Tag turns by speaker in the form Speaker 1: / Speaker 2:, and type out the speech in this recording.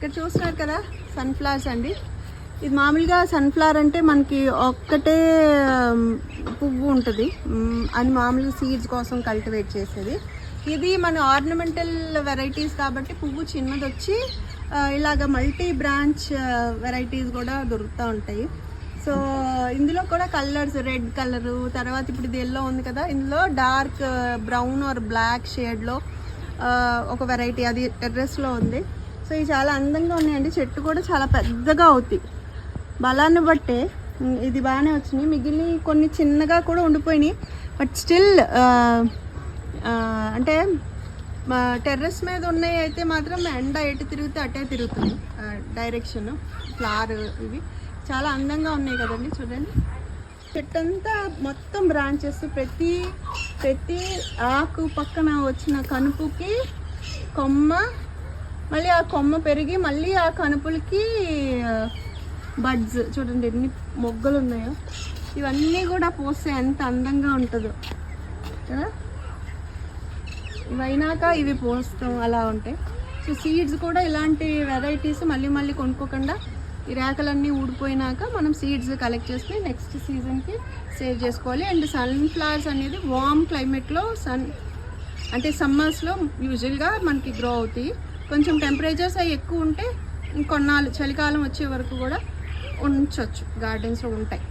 Speaker 1: ఇక్కడ చూస్తున్నారు కదా సన్ఫ్లవర్స్ అండి. ఇది మామూలుగా సన్ఫ్లవర్ అంటే మనకి ఒక్కటే పువ్వు ఉంటుంది. అది మామూలుగా సీడ్స్ కోసం కల్టివేట్ చేసేది. ఇది మన ఆర్నమెంటల్ వెరైటీస్ కాబట్టి పువ్వు చిన్నది వచ్చి ఇలాగ మల్టీ బ్రాంచ్ వెరైటీస్ కూడా దొరుకుతూ ఉంటాయి. సో ఇందులో కూడా కలర్స్ రెడ్ కలరు తర్వాత ఇప్పుడు ఇది ఎల్లో ఉంది కదా ఇందులో డార్క్ బ్రౌన్ ఆర్ బ్లాక్ షేడ్లో ఒక వెరైటీ అది టెర్రస్లో ఉంది. సో ఇవి చాలా అందంగా ఉన్నాయండి. చెట్టు కూడా చాలా పెద్దగా అవుతాయి. బలాన్ని బట్టే ఇది బాగానే వచ్చినాయి. మిగిలిన కొన్ని చిన్నగా కూడా ఉండిపోయినాయి. బట్ స్టిల్ అంటే టెర్రస్ మీద ఉన్నాయి అయితే మాత్రం ఎండ ఎటు తిరిగితే అటే తిరుగుతుంది. డైరెక్షన్ ఫ్లవర్ ఇవి. చాలా అందంగా ఉన్నాయి కదండి చూడండి. చెట్టంతా మొత్తం బ్రాంచెస్ ప్రతి ప్రతి ఆకు పక్కన వచ్చిన కనుపుకి కొమ్మ మళ్ళీ ఆ కొమ్మ పెరిగి మళ్ళీ ఆ కనుపులకి బడ్స్ చూడండి ఎన్ని మొగ్గలు ఉన్నాయో. ఇవన్నీ కూడా పోస్తే ఎంత అందంగా ఉంటుందో. కదా? ఇవైనాక ఇవి పోస్తాం అలా ఉంటాయి సో సీడ్స్ కూడా ఇలాంటి వెరైటీస్ మళ్ళీ మళ్ళీ కొనుక్కోకుండా ఈ రేకలన్నీ ఊడిపోయినాక మనం సీడ్స్ కలెక్ట్ చేసుకుని నెక్స్ట్ సీజన్కి సేవ్ చేసుకోవాలి. అండ్ సన్ఫ్లవర్స్ అనేది వామ్ క్లైమేట్లో సన్ అంటే సమ్మర్స్లో యూజువల్గా మనకి గ్రో అవుతాయి. కొంచెం టెంపరేచర్స్ అవి ఎక్కువ ఉంటే కొన్నాళ్ళు చలికాలం వచ్చే వరకు కూడా ఉంచవచ్చు గార్డెన్స్లో ఉంటాయి.